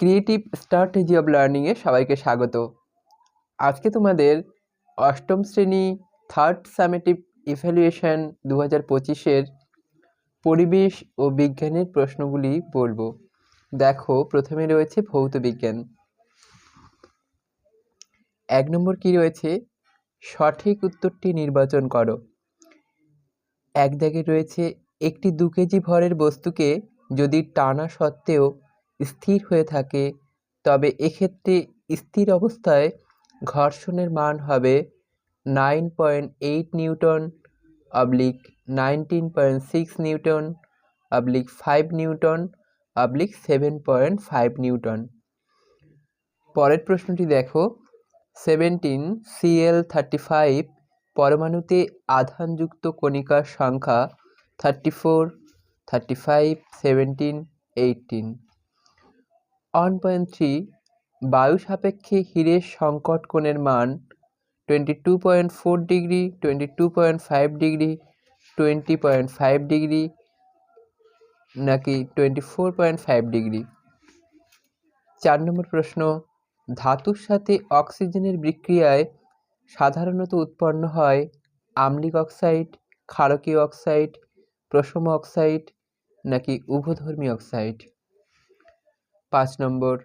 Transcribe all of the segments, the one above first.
Creative strategy of লার্নিংয়ে সবাইকে স্বাগত। আজকে তোমাদের অষ্টম শ্রেণি থার্ড সামেটিভ ইভ্যালুয়েশন দু হাজার পঁচিশের পরিবেশ ও বিজ্ঞানের প্রশ্নগুলি বলব। দেখো, প্রথমে রয়েছে ভৌত বিজ্ঞান। এক নম্বর কি রয়েছে? সঠিক উত্তরটি নির্বাচন করো। এক দাগে রয়েছে, একটি দু কেজি ভরের বস্তুকে যদি টানা সত্ত্বেও স্থির হয়ে থাকে। তবে এক্ষেত্রে স্থির অবস্থায় ঘর্ষণের মান হবে nine point eight newton oblique nineteen point six newton oblique five newton oblique seven point five newton পরের প্রশ্নটি দেখো। সেভেন্টিন সিএল থার্টি ফাইভ পরমাণুতে আধানযুক্ত কণিকার সংখ্যা thirty four thirty five seventeen eighteen one point three, বায়ু সাপেক্ষে হীরের সংকট কোণের মান twenty two point four degree twenty two point five degree twenty point five degree, নাকি twenty four point five degree? চার নম্বর প্রশ্ন, ধাতুর সাথে অক্সিজেনের বিক্রিয়ায় সাধারণত উৎপন্ন হয় আম্লিক অক্সাইড, ক্ষারকীয় অক্সাইড প্রশম অক্সাইড, নাকি উভধর্মী অক্সাইড? পাঁচ নম্বর,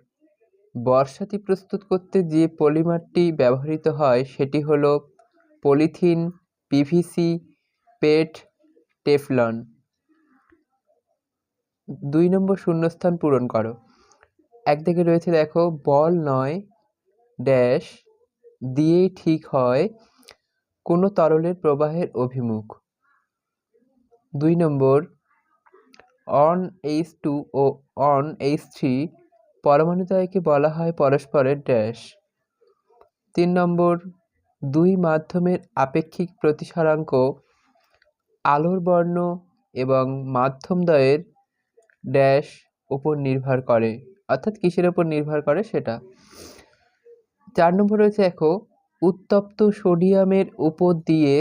বর্ষাতি প্রস্তুত করতে যে পলিমারটি ব্যবহৃত হয় সেটি হল পলিথিন পিভিসি পেট, টেফলন। দুই নম্বর শূন্যস্থান পূরণ করো। একদিকে রয়েছে দেখো, বল নয়, ড্যাশ দিয়েই ঠিক হয় কোনো তরলের প্রবাহের অভিমুখ। দুই নম্বর N H two O N H three পরমাণুদ্বয়কে বলা হয় পরস্পরের ড্যাশ। তিন নম্বর, দুই মাধ্যমের আপেক্ষিক প্রতিসরাঙ্ক আলোর বর্ণ এবং মাধ্যমদ্বয়ের ড্যাশ উপর নির্ভর করে, অর্থাৎ কিসের উপর নির্ভর করে সেটা। চার নম্বর রয়েছে, দেখো, উত্তপ্ত সোডিয়ামের উপর দিয়ে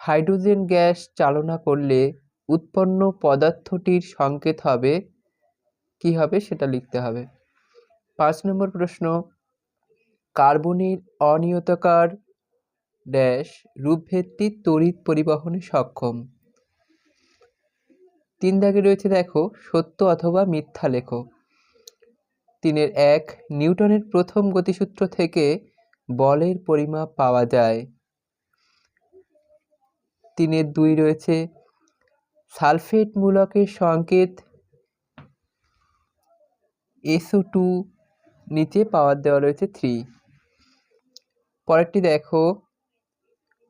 হাইড্রোজেন গ্যাস চালনা করলে উৎপন্ন পদার্থটির সংকেত হবে, কি হবে সেটা লিখতে হবে। পাঁচ নম্বর প্রশ্ন, কার্বনের অনিয়তকার ড্যাশ রূপভেদটি তড়িৎ পরিবহনে সক্ষম। তিন দাগে রয়েছে দেখো, সত্য অথবা মিথ্যা লেখো। তিনের এক, নিউটনের প্রথম গতিসূত্র থেকে বলের পরিমাপ পাওয়া যায়। তিনের দুই রয়েছে সালফেট মূলকের সংকেত এসও টু নিচে পাওয়ার দেওয়া রয়েছে থ্রি পরেরটি দেখো,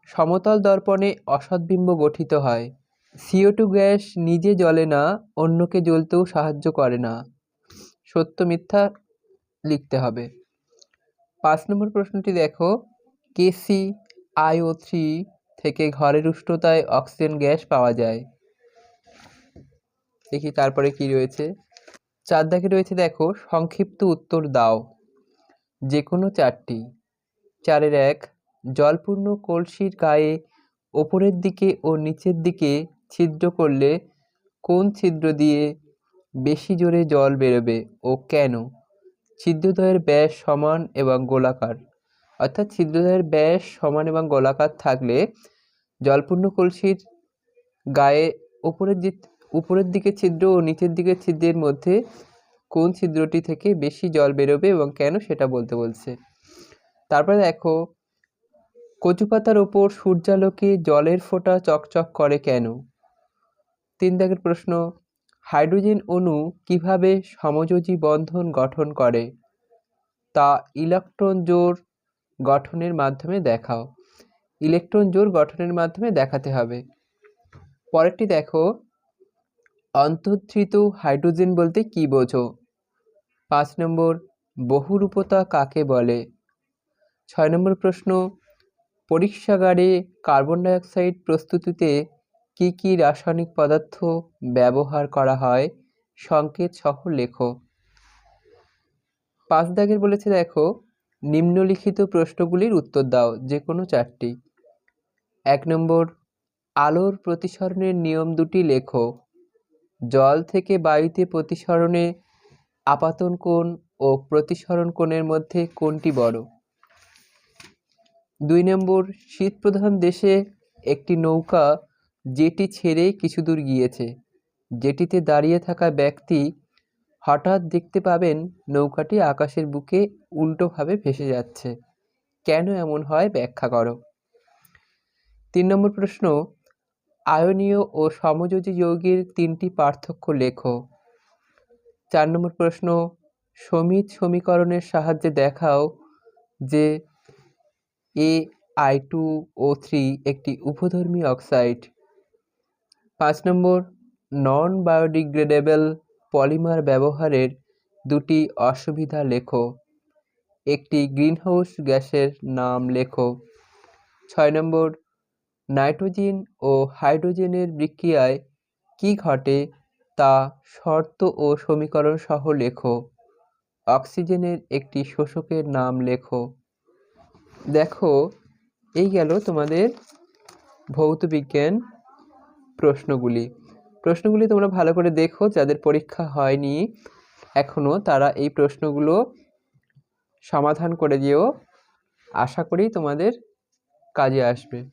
সমতল দর্পণে অসৎবিম্ব গঠিত হয়। সিও টু গ্যাস নিজে জ্বলে না, অন্যকে জ্বলতেও সাহায্য করে না। সত্য মিথ্যা লিখতে হবে। পাঁচ নম্বর প্রশ্নটি দেখো কেসি আইও থ্রি থেকে ঘরের উষ্ণতায় অক্সিজেন গ্যাস পাওয়া যায়। দেখি তারপরে কি রয়েছে। চার দাগে রয়েছে দেখো, সংক্ষিপ্ত উত্তর দাও। যে কোনো চারটি। চারের এক, জলপূর্ণ কলসির গায়ে ওপরের দিকে ও নিচের দিকে ছিদ্র করলে কোন ছিদ্র দিয়ে বেশি জোরে জল বেরোবে ও কেন? ছিদ্রদ্বয়ের ব্যাস সমান এবং গোলাকার। অর্থাৎ ছিদ্রদ্বয়ের ব্যাস সমান এবং গোলাকার থাকলে জলপূর্ণ কলসির গায়ে উপরের যে উপরের দিকে ছিদ্র ও নিচের দিকের ছিদ্রের মধ্যে কোন ছিদ্রটি থেকে বেশি জল বেরোবে এবং কেন সেটা বলতে বলছে। তারপরে দেখো কচু পাতার ওপর সূর্যালোকে জলের ফোঁটা চকচক করে কেন? তিন দাগের প্রশ্ন, হাইড্রোজেন অণু কীভাবে সমযোজী বন্ধন গঠন করে? তা ইলেকট্রন জোর গঠনের মাধ্যমে দেখাও। ইলেকট্রন জোর গঠনের মাধ্যমে দেখাতে হবে। পরেরটি দেখো অন্তর্ধৃত হাইড্রোজেন বলতে কি বোঝো? পাঁচ নম্বর, বহুরূপতা কাকে বলে? ছয় নম্বর প্রশ্ন পরীক্ষাগারে কার্বন ডাইঅক্সাইড প্রস্তুতিতে কি কি রাসায়নিক পদার্থ ব্যবহার করা হয়? সংকেত সহ লেখো। পাঁচ দাগের বলেছে দেখো, নিম্নলিখিত প্রশ্নগুলির উত্তর দাও, যে কোনো চারটি। এক নম্বর, আলোর প্রতিসরণের নিয়ম দুটি লেখো। জল থেকে বায়ুতে প্রতিসরণে আপাতন কোণ ও প্রতিসরণ কোণের মধ্যে কোনটি বড়। দুই নম্বর, শীতপ্রধান দেশে একটি নৌকা যেটি ছেড়ে কিছু দূর গিয়েছে। যেটিতে দাঁড়িয়ে থাকা ব্যক্তি হঠাৎ দেখতে পাবেন নৌকাটি আকাশের বুকে উল্টোভাবে ভেসে যাচ্ছে। কেন এমন হয় ব্যাখ্যা করো। তিন নম্বর প্রশ্ন আয়নীয় ও সমযোজী যৌগের তিনটি পার্থক্য লেখো। চার নম্বর প্রশ্ন, সমিত সমীকরণের সাহায্যে দেখাও যে A I two O three একটি উপধর্মী অক্সাইড। পাঁচ নম্বর নন বায়োডিগ্রেডেবল পলিমার ব্যবহারের দুটি অসুবিধা লেখো। একটি গ্রিনহাউস গ্যাসের নাম লেখো। ছয় নম্বর নাইট্রোজেন ও হাইড্রোজেনের বিক্রিয়ায় কী ঘটে তা শর্ত ও সমীকরণ সহ লেখো। অক্সিজেনের একটি শোষকের নাম লেখো। দেখো, এই গেল তোমাদের ভৌত বিজ্ঞান প্রশ্নগুলি। প্রশ্নগুলি তোমরা ভালো করে দেখো, যাদের পরীক্ষা হয়নি এখনও তারা এই প্রশ্নগুলো সমাধান করে দিও। আশা করি তোমাদের কাজে আসবে।